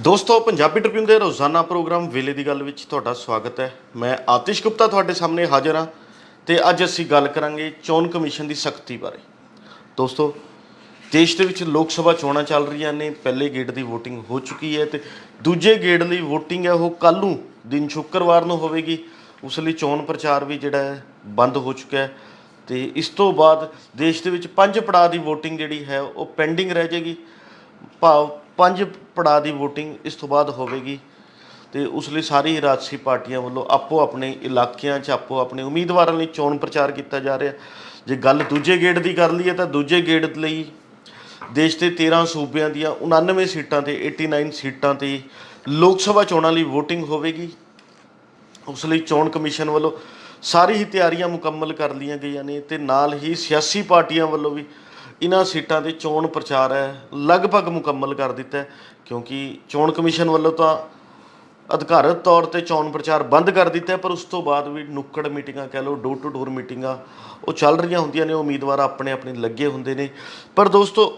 ਦੋਸਤੋ, ਪੰਜਾਬੀ ਟ੍ਰਿਬਿਊਨ ਦੇ ਰੋਜ਼ਾਨਾ ਪ੍ਰੋਗਰਾਮ ਵੇਲੇ ਦੀ ਗੱਲ ਵਿੱਚ ਤੁਹਾਡਾ ਸਵਾਗਤ ਹੈ। ਮੈਂ ਆਤਿਸ਼ ਗੁਪਤਾ ਤੁਹਾਡੇ ਸਾਹਮਣੇ ਹਾਜ਼ਰ ਹਾਂ ਤੇ ਅੱਜ ਅਸੀਂ ਗੱਲ ਕਰਾਂਗੇ ਚੋਣ ਕਮਿਸ਼ਨ ਦੀ ਸਖਤੀ ਬਾਰੇ। ਦੋਸਤੋ, ਦੇਸ਼ ਦੇ ਵਿੱਚ ਲੋਕ ਸਭਾ ਚੋਣਾਂ ਚੱਲ ਰਹੀਆਂ ਨੇ, ਪਹਿਲੇ ਗੇੜ ਦੀ VOTING ਹੋ ਚੁੱਕੀ ਹੈ ਤੇ ਦੂਜੇ ਗੇੜ ਲਈ VOTING ਹੈ, ਉਹ ਕੱਲ੍ਹ ਨੂੰ, ਦਿਨ ਸ਼ੁੱਕਰਵਾਰ ਨੂੰ ਹੋਵੇਗੀ। ਉਸ ਲਈ ਚੋਣ ਪ੍ਰਚਾਰ ਵੀ ਜਿਹੜਾ ਹੈ, ਬੰਦ ਹੋ ਚੁੱਕਾ ਹੈ ਤੇ ਇਸ ਤੋਂ ਬਾਅਦ ਦੇਸ਼ ਦੇ ਵਿੱਚ ਪੰਜ ਪੜਾਅ ਦੀ VOTING ਜਿਹੜੀ ਹੈ, ਉਹ ਪੈਂਡਿੰਗ ਰਹਿ ਜਾਏਗੀ। ਭਾਵ, ਪੰਜ ਪੜਾਅ ਦੀ VOTING ਇਸ ਤੋਂ ਬਾਅਦ ਹੋਵੇਗੀ ਤੇ ਉਸ ਲਈ ਸਾਰੀ ਰਾਜਸੀ ਪਾਰਟੀਆਂ ਵੱਲੋਂ ਆਪੋ ਆਪਣੇ ਇਲਾਕਿਆਂ 'ਚ ਆਪੋ ਆਪਣੇ ਉਮੀਦਵਾਰਾਂ ਲਈ ਚੋਣ ਪ੍ਰਚਾਰ ਕੀਤਾ ਜਾ ਰਿਹਾ। ਜੇ ਗੱਲ ਦੂਜੇ ਗੇੜ ਦੀ ਕਰ ਲਈਏ ਤਾਂ ਦੂਜੇ ਗੇੜ ਲਈ ਦੇਸ਼ ਦੇ 13 ਸੂਬਿਆਂ ਦੀਆਂ 99 ਸੀਟਾਂ ਤੇ 89 ਸੀਟਾਂ ਤੇ ਲੋਕ ਸਭਾ ਚੋਣਾਂ ਲਈ VOTING ਹੋਵੇਗੀ। ਉਸ ਲਈ ਚੋਣ ਕਮਿਸ਼ਨ ਵੱਲੋਂ ਸਾਰੀ ਹੀ ਤਿਆਰੀਆਂ ਮੁਕੰਮਲ ਕਰ ਲਈਆਂ ਗਈਆਂ ਨੇ ਤੇ ਨਾਲ ਹੀ ਸਿਆਸੀ ਪਾਰਟੀਆਂ ਵੱਲੋਂ ਵੀ ਇਹਨਾਂ ਸੀਟਾਂ ਤੇ ਚੋਣ ਪ੍ਰਚਾਰ ਹੈ, ਲਗਭਗ ਮੁਕੰਮਲ ਕਰ ਦਿੱਤਾ ਹੈ, ਕਿਉਂਕਿ ਚੋਣ ਕਮਿਸ਼ਨ ਵੱਲੋਂ ਤਾਂ ਅਧਿਕਾਰਤ ਤੌਰ ਤੇ ਚੋਣ ਪ੍ਰਚਾਰ ਬੰਦ ਕਰ ਦਿੱਤਾ ਪਰ ਉਸ ਤੋਂ ਬਾਅਦ ਵੀ ਨੁੱਕੜ ਮੀਟਿੰਗਾਂ ਕਹਿ ਲਓ ਡੋਰ ਟੂ ਡੋਰ ਮੀਟਿੰਗਾਂ, ਉਹ ਚੱਲ ਰਹੀਆਂ ਹੁੰਦੀਆਂ ਨੇ, ਉਮੀਦਵਾਰ ਆਪਣੇ ਆਪਣੇ ਲੱਗੇ ਹੁੰਦੇ ਨੇ ਪਰ ਦੋਸਤੋ,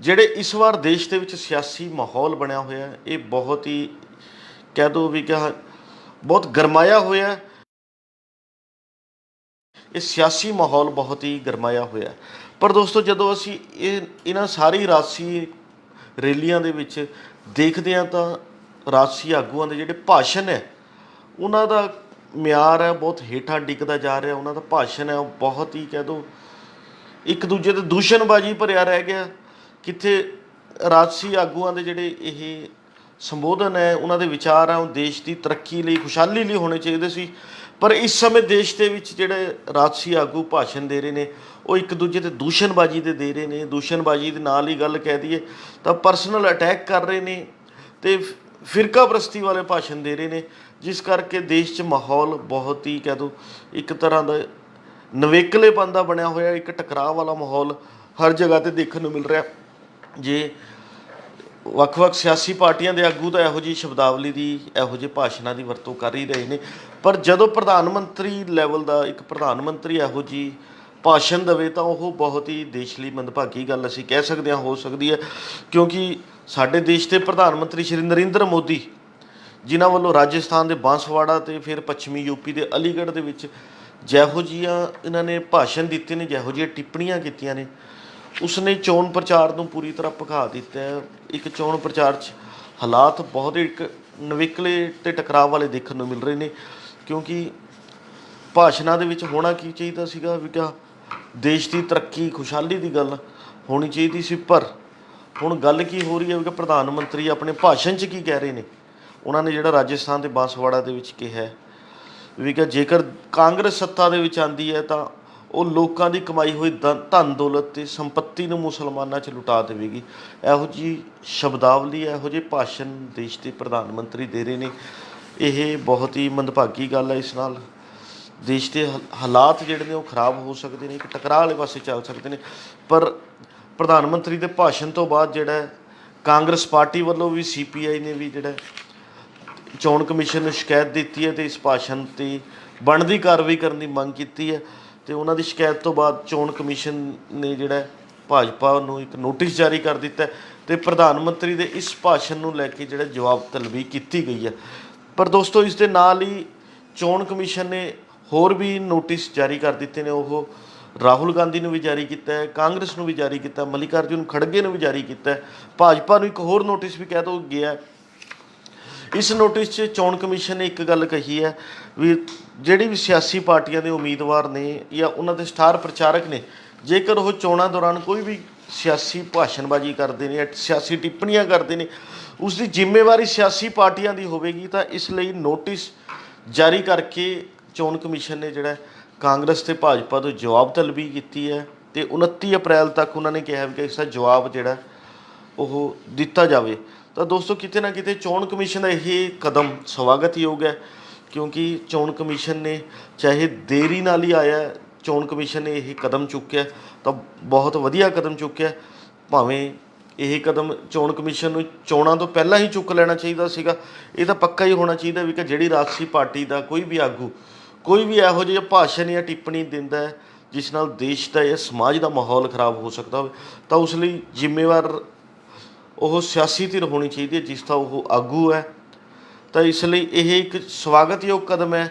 ਜਿਹੜੇ ਇਸ ਵਾਰ ਦੇਸ਼ ਦੇ ਵਿੱਚ ਸਿਆਸੀ ਮਾਹੌਲ ਬਣਿਆ ਹੋਇਆ ਹੈ, ਇਹ ਬਹੁਤ ਹੀ ਕਹਿ ਦੋ ਵੀ ਕਿ ਬਹੁਤ ਗਰਮਾਇਆ ਹੋਇਆ ਹੈ ਇਹ ਸਿਆਸੀ ਮਾਹੌਲ ਬਹੁਤ ਹੀ ਗਰਮਾਇਆ ਹੋਇਆ ਹੈ। ਪਰ ਦੋਸਤੋ, ਜਦੋਂ ਅਸੀਂ ਇਹ ਇਹਨਾਂ ਸਾਰੀ ਰਾਜਸੀ ਰੈਲੀਆਂ ਦੇ ਵਿੱਚ ਦੇਖਦੇ ਹਾਂ ਤਾਂ ਰਾਜਸੀ ਆਗੂਆਂ ਦੇ ਜਿਹੜੇ ਭਾਸ਼ਣ ਹੈ, ਉਹਨਾਂ ਦਾ ਮਿਆਰ ਹੈ, ਬਹੁਤ ਹੇਠਾਂ ਡਿੱਗਦਾ ਜਾ ਰਿਹਾ, ਉਹਨਾਂ ਦਾ ਭਾਸ਼ਣ ਹੈ, ਉਹ ਬਹੁਤ ਹੀ ਕਹਿ ਦੋ, ਇੱਕ ਦੂਜੇ ਤੇ ਦੂਸ਼ਣਬਾਜ਼ੀ ਭਰਿਆ ਰਹਿ ਗਿਆ। ਕਿੱਥੇ ਰਾਜਸੀ ਆਗੂਆਂ ਦੇ ਜਿਹੜੇ ਇਹ ਸੰਬੋਧਨ ਹੈ, ਉਹਨਾਂ ਦੇ ਵਿਚਾਰ ਹੈ, ਉਹ ਦੇਸ਼ ਦੀ ਤਰੱਕੀ ਲਈ, ਖੁਸ਼ਹਾਲੀ ਲਈ ਹੋਣੇ ਚਾਹੀਦੇ ਸੀ। ਪਰ ਇਸ ਸਮੇਂ ਦੇਸ਼ ਦੇ ਵਿੱਚ ਜਿਹੜੇ ਰਾਜਸੀ ਆਗੂ ਭਾਸ਼ਣ ਦੇ ਰਹੇ ਨੇ, ਉਹ ਇੱਕ ਦੂਜੇ ਤੇ ਦੂਸ਼ਣਬਾਜ਼ੀ ਦੇ ਦੇ ਰਹੇ ਨੇ। ਦੂਸ਼ਣਬਾਜ਼ੀ ਦੇ ਨਾਲ ਹੀ ਗੱਲ ਕਹਿ ਦਈਏ ਤਾਂ ਪਰਸਨਲ ਅਟੈਕ ਕਰ ਰਹੇ ਨੇ ਤੇ ਫਿਰਕਾ ਪ੍ਰਸਤੀ ਵਾਲੇ ਭਾਸ਼ਣ ਦੇ ਰਹੇ ਨੇ, ਜਿਸ ਕਰਕੇ ਦੇਸ਼ 'ਚ ਮਾਹੌਲ ਬਹੁਤ ਹੀ ਕਹਿ ਦੋ, ਇੱਕ ਤਰ੍ਹਾਂ ਦਾ ਨਵੇਕਲੇਪਨ ਦਾ ਬਣਿਆ ਹੋਇਆ, ਇੱਕ ਟਕਰਾਅ ਵਾਲਾ ਮਾਹੌਲ ਹਰ ਜਗ੍ਹਾ ਤੇ ਦੇਖਣ ਨੂੰ ਮਿਲ ਰਿਹਾ। ਜੇ ਵੱਖ-ਵੱਖ ਸਿਆਸੀ ਪਾਰਟੀਆਂ ਦੇ ਆਗੂ ਤਾਂ ਇਹੋ ਜਿਹੀ ਸ਼ਬਦਾਵਲੀ ਦੀ, ਇਹੋ ਜਿਹੇ ਭਾਸ਼ਣਾਂ ਦੀ ਵਰਤੋਂ ਕਰ ਹੀ ਰਹੇ ਨੇ। ਪਰ ਜਦੋਂ ਪ੍ਰਧਾਨ ਮੰਤਰੀ ਲੈਵਲ ਦਾ, ਇੱਕ ਪ੍ਰਧਾਨ ਮੰਤਰੀ ਇਹੋ ਜਿਹੀ ਭਾਸ਼ਣ ਦੇਵੇ ਤਾਂ ਉਹ ਬਹੁਤ ਹੀ ਦੇਸ਼ ਲਈ ਮੰਦਭਾਗੀ ਗੱਲ ਅਸੀਂ ਕਹਿ ਸਕਦੇ ਹਾਂ, ਹੋ ਸਕਦੀ ਹੈ। ਕਿਉਂਕਿ ਸਾਡੇ ਦੇਸ਼ ਦੇ ਪ੍ਰਧਾਨ ਮੰਤਰੀ ਸ਼੍ਰੀ ਨਰਿੰਦਰ ਮੋਦੀ ਜਿਨ੍ਹਾਂ ਵੱਲੋਂ ਰਾਜਸਥਾਨ ਦੇ ਬਾਂਸਵਾੜਾ ਤੇ ਫਿਰ ਪੱਛਮੀ ਯੂਪੀ ਦੇ ਅਲੀਗੜ੍ਹ ਦੇ ਵਿੱਚ ਜਿਹੋ ਜੀਆਂ ਇਹਨਾਂ ਨੇ ਭਾਸ਼ਣ ਦਿੱਤੇ ਨੇ, ਜਿਹੋ ਜਿਹੀਆਂ ਟਿੱਪਣੀਆਂ ਕੀਤੀਆਂ ਨੇ ਉਸਨੇ ਚੋਣ ਪ੍ਰਚਾਰ ਨੂੰ ਪੂਰੀ ਤਰ੍ਹਾਂ ਭਖਾ ਦਿੱਤਾ ਹੈ। ਇੱਕ ਚੋਣ ਪ੍ਰਚਾਰ 'ਚ ਹਾਲਾਤ ਬਹੁਤ ਇੱਕ ਨਵਿਕਲੇ ਤੇ ਟਕਰਾਅ ਵਾਲੇ ਦੇਖਣ ਨੂੰ ਮਿਲ ਰਹੇ ਨੇ, ਕਿਉਂਕਿ ਭਾਸ਼ਣਾਂ ਦੇ ਵਿੱਚ ਹੋਣਾ ਕੀ ਚਾਹੀਦਾ ਸੀਗਾ ਵੀ ਕਿਆ ਦੇਸ਼ ਦੀ ਤਰੱਕੀ, ਖੁਸ਼ਹਾਲੀ ਦੀ ਗੱਲ ਹੋਣੀ ਚਾਹੀਦੀ ਸੀ, ਪਰ ਹੁਣ ਗੱਲ ਕੀ ਹੋ ਰਹੀ ਹੈ ਵੀ ਕਿ ਪ੍ਰਧਾਨ ਮੰਤਰੀ ਆਪਣੇ ਭਾਸ਼ਣ 'ਚ ਕੀ ਕਹਿ ਰਹੇ ਨੇ? ਉਹਨਾਂ ਨੇ ਜਿਹੜਾ ਰਾਜਸਥਾਨ ਦੇ ਬਾਂਸਵਾੜਾ ਦੇ ਵਿੱਚ ਕਿਹਾ ਹੈ ਵੀ ਕਿ ਜੇਕਰ ਕਾਂਗਰਸ ਸੱਤਾ ਦੇ ਵਿੱਚ ਆਂਦੀ ਹੈ ਤਾਂ ਉਹ ਲੋਕਾਂ ਦੀ ਕਮਾਈ ਹੋਈ ਦ ਧਨ ਦੌਲਤ ਤੇ ਸੰਪਤੀ ਨੂੰ ਮੁਸਲਮਾਨਾਂ 'ਚ ਲੁਟਾ ਦੇਵੇਗੀ। ਇਹੋ ਜੀ ਸ਼ਬਦਾਵਲੀ ਇਹੋ ਜਿਹੇ ਭਾਸ਼ਣ ਦੇਸ਼ ਦੇ ਪ੍ਰਧਾਨ ਮੰਤਰੀ ਦੇ ਰਹੇ ਨੇ ਇਹ ਬਹੁਤ ਹੀ ਮੰਦਭਾਗੀ ਗੱਲ ਹੈ ਇਸ ਨਾਲ। ਦੇਸ਼ ਦੇ ਹ- ਹਾਲਾਤ ਜਿਹੜੇ ਨੇ ਉਹ ਖਰਾਬ ਹੋ ਸਕਦੇ ਨੇ ਇੱਕ ਟਕਰਾਅ ਵਾਲੇ ਪਾਸੇ ਚੱਲ ਸਕਦੇ ਨੇ। ਪਰ ਪ੍ਰਧਾਨ ਮੰਤਰੀ ਦੇ ਭਾਸ਼ਣ ਤੋਂ ਬਾਅਦ ਜਿਹੜਾ ਹੈ, ਕਾਂਗਰਸ ਪਾਰਟੀ ਵੱਲੋਂ ਵੀ ਸੀਪੀਆਈ ਨੇ ਵੀ ਜਿਹੜਾ ਹੈ, ਚੋਣ ਕਮਿਸ਼ਨ ਨੂੰ ਸ਼ਿਕਾਇਤ ਦਿੱਤੀ ਹੈ ਤੇ ਇਸ ਭਾਸ਼ਣ ਤੇ ਬਣਦੀ ਕਾਰਵਾਈ ਕਰਨ ਦੀ ਮੰਗ ਕੀਤੀ ਹੈ। ਤੇ ਉਹਨਾਂ ਦੀ ਸ਼ਿਕਾਇਤ ਤੋਂ ਬਾਅਦ ਚੋਣ ਕਮਿਸ਼ਨ ਨੇ ਜਿਹੜਾ ਭਾਜਪਾ ਨੂੰ ਇੱਕ ਨੋਟਿਸ ਜਾਰੀ ਕਰ ਦਿੱਤਾ ਹੈ ਤੇ ਪ੍ਰਧਾਨ ਮੰਤਰੀ ਦੇ ਇਸ ਭਾਸ਼ਣ ਨੂੰ ਲੈ ਕੇ ਜਿਹੜਾ ਜਵਾਬ ਤਲਬੀ ਕੀਤੀ ਗਈ ਹੈ। ਪਰ ਦੋਸਤੋ ਇਸ ਦੇ ਨਾਲ ਹੀ ਚੋਣ ਕਮਿਸ਼ਨ ਨੇ ਹੋਰ ਵੀ ਨੋਟਿਸ ਜਾਰੀ ਕਰ ਦਿੱਤੇ ਨੇ। ਉਹ ਰਾਹੁਲ ਗਾਂਧੀ ਨੂੰ ਵੀ ਜਾਰੀ ਕੀਤਾ ਹੈ ਕਾਂਗਰਸ ਨੂੰ ਵੀ ਜਾਰੀ ਕੀਤਾ ਹੈ, ਮੱਲਿਕਾਰਜੁਨ ਖੜਗੇ ਨੂੰ ਵੀ ਜਾਰੀ ਕੀਤਾ ਹੈ। ਭਾਜਪਾ ਨੂੰ ਇੱਕ ਹੋਰ ਨੋਟਿਸ ਵੀ ਕਹਿ ਦੋ ਗਿਆ ਇਸ ਨੋਟਿਸ 'ਚ ਚੋਣ ਕਮਿਸ਼ਨ ਨੇ ਇੱਕ ਗੱਲ ਕਹੀ ਹੈ ਵੀ ਜਿਹੜੀ ਵੀ ਸਿਆਸੀ ਪਾਰਟੀਆਂ ਦੇ ਉਮੀਦਵਾਰ ਨੇ ਜਾਂ ਉਹਨਾਂ ਦੇ ਸਟਾਰ ਪ੍ਰਚਾਰਕ ਨੇ, ਜੇਕਰ ਉਹ ਚੋਣਾਂ ਦੌਰਾਨ ਕੋਈ ਵੀ ਸਿਆਸੀ ਭਾਸ਼ਣਬਾਜ਼ੀ ਕਰਦੇ ਨੇ ਜਾਂ ਸਿਆਸੀ ਟਿੱਪਣੀਆਂ ਕਰਦੇ ਨੇ ਉਸ ਦੀ ਜ਼ਿੰਮੇਵਾਰੀ ਸਿਆਸੀ ਪਾਰਟੀਆਂ ਦੀ ਹੋਵੇਗੀ, ਤਾਂ ਇਸ ਲਈ ਨੋਟਿਸ ਜਾਰੀ ਕਰਕੇ ਚੋਣ ਕਮਿਸ਼ਨ ਨੇ ਜਿਹੜਾ ਕਾਂਗਰਸ ਤੇ ਭਾਜਪਾ ਤੋਂ ਜਵਾਬ ਤਲਬੀ ਕੀਤੀ ਹੈ ਤੇ 29 ਅਪ੍ਰੈਲ ਤੱਕ ਉਹਨਾਂ ਨੇ ਕਿਹਾ ਵੀ ਕਿ ਇਸ ਦਾ ਜਵਾਬ ਜਿਹੜਾ ਉਹ ਦਿੱਤਾ ਜਾਵੇ। ਤਾਂ ਦੋਸਤੋ, ਕਿਤੇ ਨਾ ਕਿਤੇ ਚੋਣ ਕਮਿਸ਼ਨ ਦਾ ਇਹ ਕਦਮ ਸਵਾਗਤਯੋਗ ਹੈ ਕਿਉਂਕਿ ਚੋਣ ਕਮਿਸ਼ਨ ਨੇ ਚਾਹੇ ਦੇਰੀ ਨਾਲ ਹੀ ਆਇਆ, ਚੋਣ ਕਮਿਸ਼ਨ ਨੇ ਇਹ ਕਦਮ ਚੁੱਕਿਆ, ਤਾਂ ਬਹੁਤ ਵਧੀਆ ਕਦਮ ਚੁੱਕਿਆ। ਭਾਵੇਂ ਇਹ ਕਦਮ ਚੋਣ ਕਮਿਸ਼ਨ ਨੂੰ ਚੋਣਾਂ ਤੋਂ ਪਹਿਲਾਂ ਹੀ ਚੁੱਕ ਲੈਣਾ ਚਾਹੀਦਾ ਸੀਗਾ, ਇਹ ਤਾਂ ਪੱਕਾ ਹੀ ਹੋਣਾ ਚਾਹੀਦਾ ਵੀ ਕਿ ਜਿਹੜੀ ਰਾਜਸੀ ਪਾਰਟੀ ਦਾ ਕੋਈ ਵੀ ਆਗੂ, ਕੋਈ ਵੀ ਇਹੋ ਜਿਹਾ ਭਾਸ਼ਣ ਜਾਂ ਟਿੱਪਣੀ ਦਿੰਦਾ ਹੈ, ਜਿਸ ਨਾਲ ਦੇਸ਼ ਦਾ ਜਾਂ ਸਮਾਜ ਦਾ ਮਾਹੌਲ ਖਰਾਬ ਹੋ ਸਕਦਾ ਹੋਵੇ, ਤਾਂ ਉਸ ਲਈ ਜ਼ਿੰਮੇਵਾਰ ਉਹ ਸਿਆਸੀ ਧਿਰ ਹੋਣੀ ਚਾਹੀਦੀ ਹੈ, ਜਿਸ ਦਾ ਉਹ ਆਗੂ ਹੈ। ਤਾਂ ਇਸ ਲਈ ਇਹ ਇੱਕ ਸਵਾਗਤਯੋਗ ਕਦਮ ਹੈ,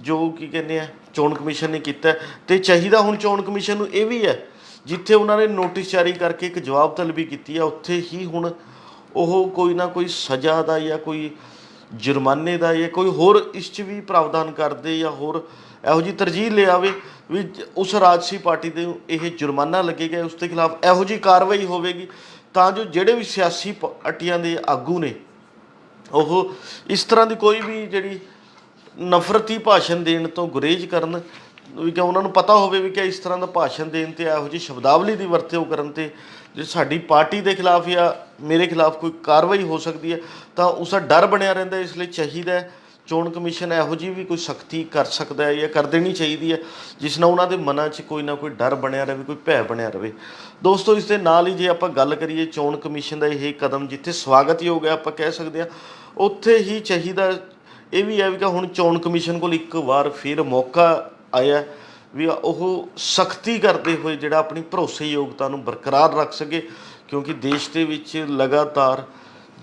ਜੋ ਕੀ ਕਹਿੰਦੇ ਆ, ਚੋਣ ਕਮਿਸ਼ਨ ਨੇ ਕੀਤਾ ਹੈ। ਤੇ ਚਾਹੀਦਾ ਹੁਣ ਚੋਣ ਕਮਿਸ਼ਨ ਨੂੰ ਇਹ ਵੀ ਹੈ, ਜਿੱਥੇ ਉਹਨਾਂ ਨੇ ਨੋਟਿਸ ਜਾਰੀ ਕਰਕੇ ਇੱਕ ਜਵਾਬ ਤਲਬੀ ਕੀਤੀ ਹੈ, ਉੱਥੇ ਹੀ ਹੁਣ ਉਹ ਕੋਈ ਨਾ ਕੋਈ ਸਜ਼ਾ ਦਾ ਜਾਂ ਕੋਈ ਜੁਰਮਾਨੇ ਦਾ ਜਾਂ ਕੋਈ ਹੋਰ ਇਸ 'ਚ ਵੀ ਪ੍ਰਾਵਧਾਨ ਕਰਦੇ ਜਾਂ ਹੋਰ ਇਹੋ ਜੀ ਤਰਜੀਹ ਲਿਆਵੇ ਵੀ ਉਸ ਰਾਜਸੀ ਪਾਰਟੀ ਦੇ ਇਹ ਜੁਰਮਾਨਾ ਲੱਗੇਗਾ, ਉਸ ਦੇ ਖਿਲਾਫ ਇਹੋ ਜੀ ਕਾਰਵਾਈ ਹੋਵੇਗੀ। ਤਾਂ ਜੋ ਜਿਹੜੇ ਵੀ ਸਿਆਸੀ ਪਾਰਟੀਆਂ ਦੇ ਆਗੂ ਨੇ, ਉਹ ਇਸ ਤਰ੍ਹਾਂ ਦੀ ਕੋਈ ਵੀ ਜਿਹੜੀ ਨਫ਼ਰਤੀ ਭਾਸ਼ਣ ਦੇਣ ਤੋਂ ਗੁਰੇਜ਼ ਕਰਨ, ਵੀ ਕਿ ਉਹਨਾਂ ਨੂੰ ਪਤਾ ਹੋਵੇ ਵੀ ਕਿ ਇਸ ਤਰ੍ਹਾਂ ਦਾ ਭਾਸ਼ਣ ਦੇਣ ਤੇ ਇਹੋ ਜਿਹੀ ਸ਼ਬਦਾਵਲੀ ਦੀ ਵਰਤੋਂ ਕਰਨ ਤੇ ਜੇ ਸਾਡੀ ਪਾਰਟੀ ਦੇ ਖਿਲਾਫ ਜਾਂ ਮੇਰੇ ਖਿਲਾਫ ਕੋਈ ਕਾਰਵਾਈ ਹੋ ਸਕਦੀ ਹੈ, ਤਾਂ ਉਸ ਦਾ ਡਰ ਬਣਿਆ ਰਹਿੰਦਾ ਇਸ ਲਈ ਚਾਹੀਦਾ ਹੈ ਚੋਣ ਕਮਿਸ਼ਨ ਇਹੋ ਜਿਹੀ ਵੀ ਕੋਈ ਸਖਤੀ ਕਰ ਸਕਦਾ ਹੈ ਜਾਂ ਕਰ ਦੇਣੀ ਚਾਹੀਦੀ ਹੈ, ਜਿਸ ਨਾਲ ਉਹਨਾਂ ਦੇ ਮਨਾਂ 'ਚ ਕੋਈ ਨਾ ਕੋਈ ਡਰ ਬਣਿਆ ਰਹੇ, ਕੋਈ ਭੈ ਬਣਿਆ ਰਹੇ। ਦੋਸਤੋ, ਇਸ ਦੇ ਨਾਲ ਹੀ ਜੇ ਆਪਾਂ ਗੱਲ ਕਰੀਏ ਚੋਣ ਕਮਿਸ਼ਨ ਦਾ ਇਹ ਕਦਮ, ਜਿੱਥੇ ਸਵਾਗਤਯੋਗ ਹੈ ਆਪਾਂ ਕਹਿ ਸਕਦੇ ਹਾਂ, ਉੱਥੇ ਹੀ ਚਾਹੀਦਾ ਇਹ ਵੀ ਹੈ ਵੀ ਕਿ ਹੁਣ ਚੋਣ ਕਮਿਸ਼ਨ ਕੋਲ ਇੱਕ ਵਾਰ ਫਿਰ ਮੌਕਾ ਆਇਆ ਵੀ ਉਹ ਸਖਤੀ ਕਰਦੇ ਹੋਏ ਜਿਹੜਾ ਆਪਣੀ ਭਰੋਸੇਯੋਗਤਾ ਨੂੰ ਬਰਕਰਾਰ ਰੱਖ ਸਕੇ, ਕਿਉਂਕਿ ਦੇਸ਼ ਦੇ ਵਿੱਚ ਲਗਾਤਾਰ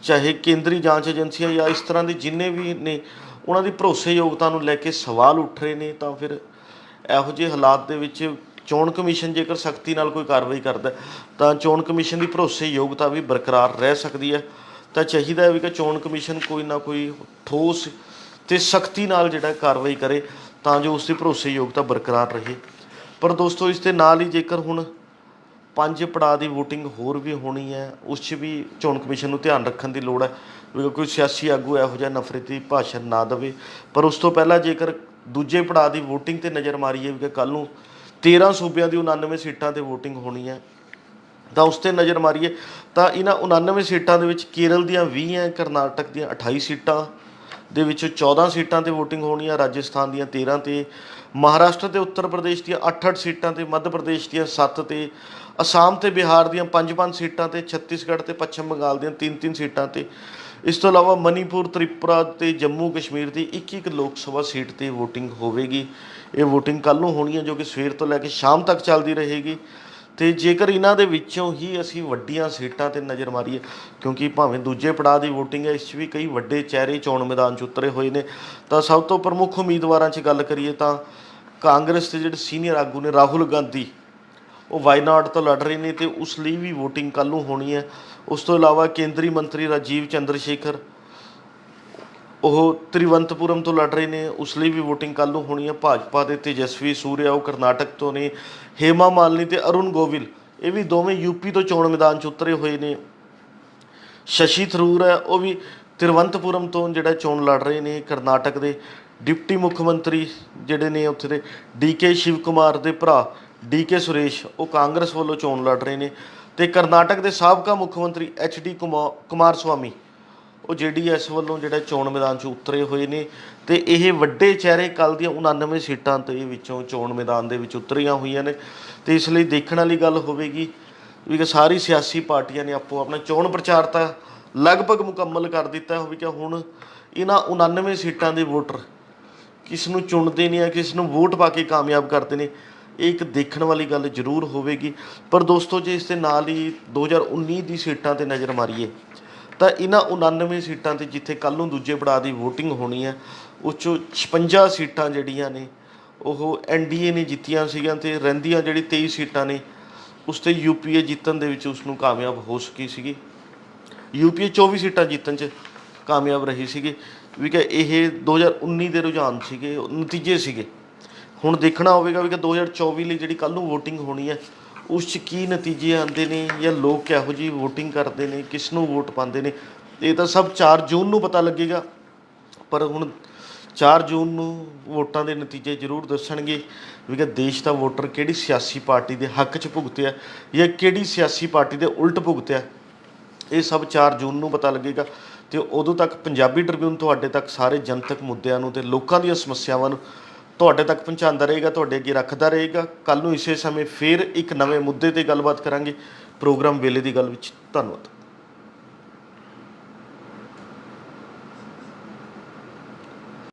ਚਾਹੇ ਕੇਂਦਰੀ ਜਾਂਚ ਏਜੰਸੀਆਂ ਜਾਂ ਇਸ ਤਰ੍ਹਾਂ ਦੇ ਜਿੰਨੇ ਵੀ ਨੇ ਉਹਨਾਂ ਦੀ ਭਰੋਸੇਯੋਗਤਾ ਨੂੰ ਲੈ ਕੇ ਸਵਾਲ ਉੱਠ ਰਹੇ ਨੇ, ਤਾਂ ਫਿਰ ਇਹੋ ਜਿਹੇ ਹਾਲਾਤ ਦੇ ਵਿੱਚ ਚੋਣ ਕਮਿਸ਼ਨ ਜੇਕਰ ਸਖਤੀ ਨਾਲ ਕੋਈ ਕਾਰਵਾਈ ਕਰਦਾ ਤਾਂ ਚੋਣ ਕਮਿਸ਼ਨ ਦੀ ਭਰੋਸੇਯੋਗਤਾ ਵੀ ਬਰਕਰਾਰ ਰਹਿ ਸਕਦੀ ਹੈ। ਤਾਂ ਚਾਹੀਦਾ ਹੈ ਵੀ ਕਿ ਚੋਣ ਕਮਿਸ਼ਨ ਕੋਈ ਨਾ ਕੋਈ ਠੋਸ ਤੇ ਸਖਤੀ ਨਾਲ ਜਿਹੜਾ ਕਾਰਵਾਈ ਕਰੇ, ਤਾਂ ਜੋ ਉਸ ਦੀ ਭਰੋਸੇਯੋਗਤਾ ਬਰਕਰਾਰ ਰਹੇ। ਪਰ ਦੋਸਤੋ, ਇਸ ਦੇ ਨਾਲ ਹੀ ਜੇਕਰ ਹੁਣ ਪੰਜ ਪੜਾਅ ਦੀ VOTING ਹੋਰ ਵੀ ਹੋਣੀ ਹੈ, ਉਸ 'ਚ ਵੀ ਚੋਣ ਕਮਿਸ਼ਨ ਨੂੰ ਧਿਆਨ ਰੱਖਣ ਦੀ ਲੋੜ ਹੈ। ਵੀ ਕੋਈ ਸਿਆਸੀ ਆਗੂ ਇਹੋ ਜਿਹਾ ਨਫ਼ਰਤੀ ਭਾਸ਼ਣ ਨਾ ਦੇਵੇ। ਪਰ ਉਸ ਤੋਂ ਪਹਿਲਾਂ ਜੇਕਰ ਦੂਜੇ ਪੜਾਅ ਦੀ VOTING ਤੇ ਨਜ਼ਰ ਮਾਰੀਏ, ਵੀ ਕਿ ਕੱਲ ਨੂੰ 13 ਸੂਬਿਆਂ ਦੀ 99 ਸੀਟਾਂ ਤੇ VOTING ਹੋਣੀ ਹੈ, ਤਾਂ ਉਸ ਤੇ ਨਜ਼ਰ ਮਾਰੀਏ, ਤਾਂ ਇਹਨਾਂ 99 ਸੀਟਾਂ ਦੇ ਵਿੱਚ ਕੇਰਲ ਦੀਆਂ 20 ਹੈ, ਕਰਨਾਟਕ ਦੀਆਂ 28 ਸੀਟਾਂ ਦੇ ਵਿੱਚੋਂ 14 ਸੀਟਾਂ ਤੇ VOTING ਹੋਣੀ ਹੈ, ਰਾਜਸਥਾਨ ਦੀਆਂ 13 ਤੇ, ਮਹਾਰਾਸ਼ਟਰ ਤੇ ਉੱਤਰ ਪ੍ਰਦੇਸ਼ ਦੀਆਂ 8-8 ਸੀਟਾਂ ਤੇ, ਮੱਧ ਪ੍ਰਦੇਸ਼ ਦੀਆਂ 7 ਤੇ ਅਸਾਮ ਤੇ ਬਿਹਾਰ ਦੀਆਂ 5-5 ਸੀਟਾਂ ਤੇ, ਛੱਤੀਸਗੜ੍ਹ ਤੇ, ਪੱਛਮ ਬੰਗਾਲ ਦੀਆਂ 3-3 ਸੀਟਾਂ ਤੇ। ਇਸ ਤੋਂ ਇਲਾਵਾ ਮਨੀਪੁਰ, ਤ੍ਰਿਪੁਰਾ ਤੇ ਜੰਮੂ ਕਸ਼ਮੀਰ ਦੀ ਇੱਕ ਇੱਕ ਲੋਕ ਸਭਾ ਸੀਟ ਤੇ VOTING ਹੋਵੇਗੀ। ਇਹ VOTING ਕੱਲ ਨੂੰ ਹੋਣੀ ਹੈ ਜੋ ਕਿ ਸਵੇਰ ਤੋਂ ਲੈ ਕੇ ਸ਼ਾਮ ਤੱਕ ਚੱਲਦੀ ਰਹੇਗੀ। ਤੇ ਜੇਕਰ ਇਹਨਾਂ ਦੇ ਵਿੱਚੋਂ ਹੀ ਅਸੀਂ ਵੱਡੀਆਂ ਸੀਟਾਂ ਤੇ ਨਜ਼ਰ ਮਾਰੀਏ, ਕਿਉਂਕਿ ਭਾਵੇਂ ਦੂਜੇ ਪੜਾਅ ਦੀ VOTING ਹੈ, ਇਸ 'ਚ ਵੀ ਕਈ ਵੱਡੇ ਚਿਹਰੇ ਚੋਣ ਮੈਦਾਨ 'ਚ ਉਤਰੇ ਹੋਏ ਨੇ। ਤਾਂ ਸਭ ਤੋਂ ਪ੍ਰਮੁੱਖ ਉਮੀਦਵਾਰਾਂ 'ਚ ਗੱਲ ਕਰੀਏ ਤਾਂ ਕਾਂਗਰਸ ਦੇ ਜਿਹੜੇ ਸੀਨੀਅਰ ਆਗੂ ਨੇ ਰਾਹੁਲ ਗਾਂਧੀ। ਉਹ ਵਾਇਨਾਡ ਤੋਂ ਲੜ ਰਹੇ ਨੇ ਤੇ ਉਸ ਲਈ ਵੀ VOTING ਕੱਲ ਨੂੰ ਹੋਣੀ ਹੈ। ਉਸ ਤੋਂ ਇਲਾਵਾ ਕੇਂਦਰੀ ਮੰਤਰੀ ਰਾਜੀਵ ਚੰਦਰ ਸ਼ੇਖਰ ਉਹ ਤ੍ਰਿਵੰਤਪੁਰਮ ਤੋਂ ਲੜ ਰਹੇ ਨੇ, ਉਸ ਲਈ ਵੀ VOTING ਕੱਲ ਨੂੰ ਹੋਣੀ ਹੈ। ਭਾਜਪਾ ਦੇ ਤੇਜਸਵੀ ਸੂਰਿਆ ਉਹ ਕਰਨਾਟਕ ਤੋਂ ਨੇ, ਹੇਮਾ ਮਾਲਨੀ ਤੇ ਅਰੁਣ ਗੋਵਿਲ, ਇਹ ਵੀ ਦੋਵੇਂ ਯੂਪੀ ਤੋਂ ਚੋਣ ਮੈਦਾਨ 'ਚ ਉਤਰੇ ਹੋਏ ਨੇ। ਸ਼ਸ਼ੀ ਥਰੂਰ ਹੈ, ਉਹ ਵੀ ਤਿਰਵੰਤਪੁਰਮ ਤੋਂ ਜਿਹੜਾ ਚੋਣ ਲੜ ਰਹੇ ਨੇ ਕਰਨਾਟਕ ਦੇ। ਡਿਪਟੀ ਮੁੱਖ ਮੰਤਰੀ ਜਿਹੜੇ ਨੇ ਉੱਥੇ ਦੇ ਡੀਕੇ ਸ਼ਿਵ ਕੁਮਾਰ ਦੇ ਭਰਾ ਡੀਕੇ ਸੁਰੇਸ਼, ਉਹ ਕਾਂਗਰਸ ਵੱਲੋਂ ਚੋਣ ਲੜ ਰਹੇ ਨੇ ਤੇ ਕਰਨਾਟਕ ਦੇ ਸਾਬਕਾ ਮੁੱਖ ਮੰਤਰੀ ਐਚਡੀ ਕੁਮਾਰ ਸਵਾਮੀ ਉਹ ਜੇਡੀਐਸ ਵੱਲੋਂ ਜਿਹੜਾ ਚੋਣ ਮੈਦਾਨ 'ਚ ਉਤਰੇ ਹੋਏ ਨੇ ਤੇ ਇਹ ਵੱਡੇ ਚਿਹਰੇ ਕੱਲ ਦੀਆਂ 99 ਸੀਟਾਂ ਤੇ ਵਿੱਚੋਂ ਚੋਣ ਮੈਦਾਨ ਦੇ ਵਿੱਚ ਉਤਰੀਆਂ ਹੋਈਆਂ ਨੇ ਤੇ ਇਸ ਲਈ ਦੇਖਣ ਵਾਲੀ ਗੱਲ ਹੋਵੇਗੀ ਵੀ ਸਾਰੀ ਸਿਆਸੀ ਪਾਰਟੀਆਂ ਨੇ ਆਪੋ ਆਪਣਾ ਚੋਣ ਪ੍ਰਚਾਰ ਤਾਂ ਲਗਭਗ ਮੁਕੰਮਲ ਕਰ ਦਿੱਤਾ ਹੈ ਕਿ ਹੁਣ ਇਹਨਾਂ 99 ਸੀਟਾਂ ਦੇ ਵੋਟਰ ਕਿਸ ਨੂੰ ਚੁਣਦੇ ਨੇ ਜਾਂ ਕਿਸ ਨੂੰ ਵੋਟ ਪਾ ਕੇ ਕਾਮਯਾਬ ਕਰਦੇ ਨੇ। ਇਹ ਇੱਕ ਦੇਖਣ ਵਾਲੀ ਗੱਲ ਜ਼ਰੂਰ ਹੋਵੇਗੀ। ਪਰ ਦੋਸਤੋ, ਜੇ ਇਸ ਦੇ ਨਾਲ ਹੀ 2019 ਦੀ ਸੀਟਾਂ ਤੇ ਨਜ਼ਰ ਮਾਰੀਏ, ਤਾਂ ਇਹਨਾਂ 99 ਸੀਟਾਂ ਤੇ ਜਿੱਥੇ ਕੱਲ ਨੂੰ ਦੂਜੇ ਪੜਾਅ ਦੀ VOTING ਹੋਣੀ ਹੈ, ਉਸ 'ਚੋਂ 56 ਸੀਟਾਂ ਜਿਹੜੀਆਂ ਨੇ, ਉਹ ਐਨਡੀਏ ਨੇ ਜਿੱਤੀਆਂ ਸੀਗੀਆਂ ਤੇ ਰਹਿੰਦੀਆਂ ਜਿਹੜੀ 23 ਸੀਟਾਂ ਨੇ, ਉਸ ਤੇ ਯੂਪੀਏ ਜਿੱਤਣ ਦੇ ਵਿੱਚ ਉਸ ਨੂੰ ਕਾਮਯਾਬ ਹੋ ਸਕੀ ਸੀਗੀ। ਯੂਪੀਏ 24 ਸੀਟਾਂ ਜਿੱਤਣ 'ਚ ਕਾਮਯਾਬ ਰਹੀ ਸੀਗੀ। ਵੀ ਕਿ ਇਹ 2019 ਦੇ ਰੁਝਾਨ ਸੀਗੇ ਉਹ ਨਤੀਜੇ ਸੀਗੇ। ਹੁਣ ਦੇਖਣਾ ਹੋਵੇਗਾ ਵੀ ਕਿ 2024 ਲਈ ਜਿਹੜੀ ਕੱਲ ਨੂੰ VOTING ਹੋਣੀ ਹੈ, ਉਸ 'ਚ ਕੀ ਨਤੀਜੇ ਆਉਂਦੇ ਨੇ ਜਾਂ ਲੋਕ ਕਿਹੋ ਜਿਹੀ VOTING ਕਰਦੇ ਨੇ, ਕਿਸ ਨੂੰ ਵੋਟ ਪਾਉਂਦੇ ਨੇ, ਇਹ ਤਾਂ ਸਭ 4 ਜੂਨ ਨੂੰ ਪਤਾ ਲੱਗੇਗਾ। ਪਰ ਹੁਣ 4 ਜੂਨ ਨੂੰ ਵੋਟਾਂ ਦੇ ਨਤੀਜੇ ਜ਼ਰੂਰ ਦੱਸਣਗੇ ਵੀ ਕਿ ਦੇਸ਼ ਦਾ ਵੋਟਰ ਕਿਹੜੀ ਸਿਆਸੀ ਪਾਰਟੀ ਦੇ ਹੱਕ 'ਚ ਭੁਗਤਿਆ ਜਾਂ ਕਿਹੜੀ ਸਿਆਸੀ ਪਾਰਟੀ ਦੇ ਉਲਟ ਭੁਗਤਿਆ, ਇਹ ਸਭ 4 ਜੂਨ ਨੂੰ ਪਤਾ ਲੱਗੇਗਾ। ਤੇ ਉਦੋਂ ਤੱਕ ਪੰਜਾਬੀ ਟ੍ਰਿਬਿਊਨ ਤੁਹਾਡੇ ਤੱਕ ਸਾਰੇ ਜਨਤਕ ਮੁੱਦਿਆਂ ਨੂੰ ਤੇ ਲੋਕਾਂ ਦੀਆਂ ਸਮੱਸਿਆਵਾਂ ਨੂੰ ਤੁਹਾਡੇ ਤੱਕ ਪਹੁੰਚਾਉਂਦਾ ਰਹੇਗਾ, ਤੁਹਾਡੇ ਅੱਗੇ ਰੱਖਦਾ ਰਹੇਗਾ। ਕੱਲ ਨੂੰ ਇਸੇ ਸਮੇਂ ਫੇਰ ਇੱਕ ਨਵੇਂ ਮੁੱਦੇ ਤੇ ਗੱਲਬਾਤ ਕਰਾਂਗੇ। ਪ੍ਰੋਗਰਾਮ ਵੇਲੇ ਦੀ ਗੱਲ ਵਿੱਚ ਧੰਨਵਾਦ।